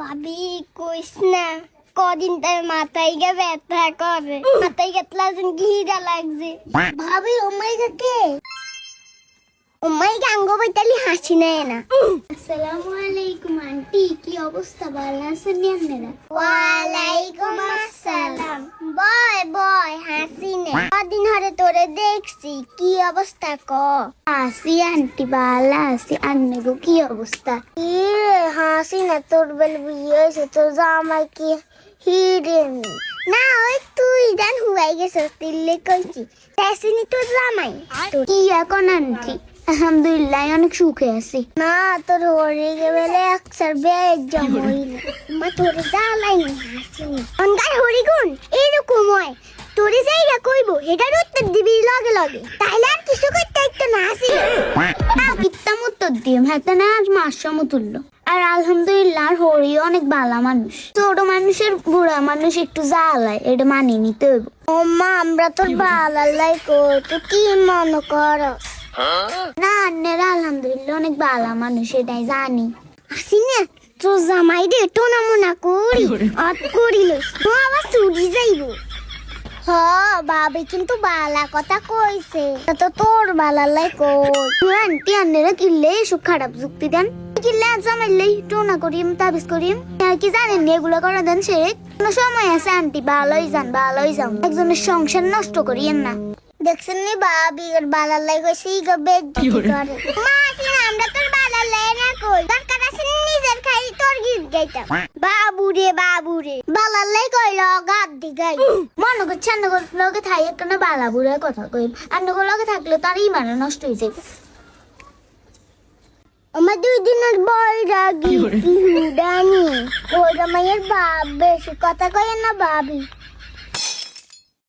ভাবি কইস না কদিন তার মাথায় গে ব্যথা করে। মাথায় গেতলা যেন ঘিরা লাগছে। ভাবি ওমাই কে? ওমাই গাঙ্গ বৈতালি হাসি নেয় না। আসসালামু আলাইকুম আন্টি কি অবস্থা? ভালো আছেন আপনারা? ওয়ালাইকুম আসসালাম। বয় দেখছি কি অবস্থা ক? হাসি আন্টি ভালো আছি আন্নেগো কি অবস্থা? ইয়ে হাসি না তোর বেল বিয়ে হয়েছে তোর জামাই কি হিরেন? না ওই তুই জান হুয়াই গেছিস দিল্লি কইছি। তেসিনি তোর জামাই? কি এখন আন্টি? আলহামদুলিল্লাহ অনেক সুখে আছি। না তোর হরে গেলে একসার বেগ জমইল মা তোর জ্বালাই নি তোরে যাইরা কইবো এটার উত্তর দিবি লগে লগে। তাইলে আর কিছু করতে একটু না, হাসি কিত্তাম উত্তর দিয়ে হ্যাঁ না, আজ মাস সমতুল্য আর আলহামদুলিল্লাহ আর হরি অনেক ভালো মানুষ। ছোট মানুষের বুড়া মানুষ একটু জ্বালায়, এটা মানিয়ে নিতে হইব। ও মা, আমরা তোর ভালাই কই, তো কি মনে কর? না, আন্নেরা আলহামদুলিল্লাহ অনেক ভালো মানুষ, এটাই জানি। আসি না, তোর জামাই রে টোনা মোনা করি আত করিল। তো আবার চুরি যাইব। হ বাবি কিন্তু বালা কথা কইছে। তা তোর বালালাই কই। আন্টি আন্নেরা কিনলে এসব খারাপ যুক্তি দেন। কিনলে জামাইলেই টোনা করিম তাবিজ করিম। কি জানেন এগুলো করা দেন সে কোনো সময় আছে আন্টি ভালোই যান ভালোই যান একজনের সংসার নষ্ট করিয়েন না। দেখছেন নি বাবি ওর বালার লাই কইছে ই গবে করে। মা আমরা তোর বালার লাই না কই দরকার আছে নিজের খাই তোর গীত গাইতাম বাবু রে বাবু রে বালার কইল গাদ দি গাই মনে করছে অন্য লগে থাই একটা বালা বুড়ে কথা কই অন্য লগে থাকলে তার ইমানে নষ্ট হয়ে যাবে আমার দুই দিনের বই রাগি ডানি ওরা মায়ের বাপ বেশি কথা কয় না ভাবি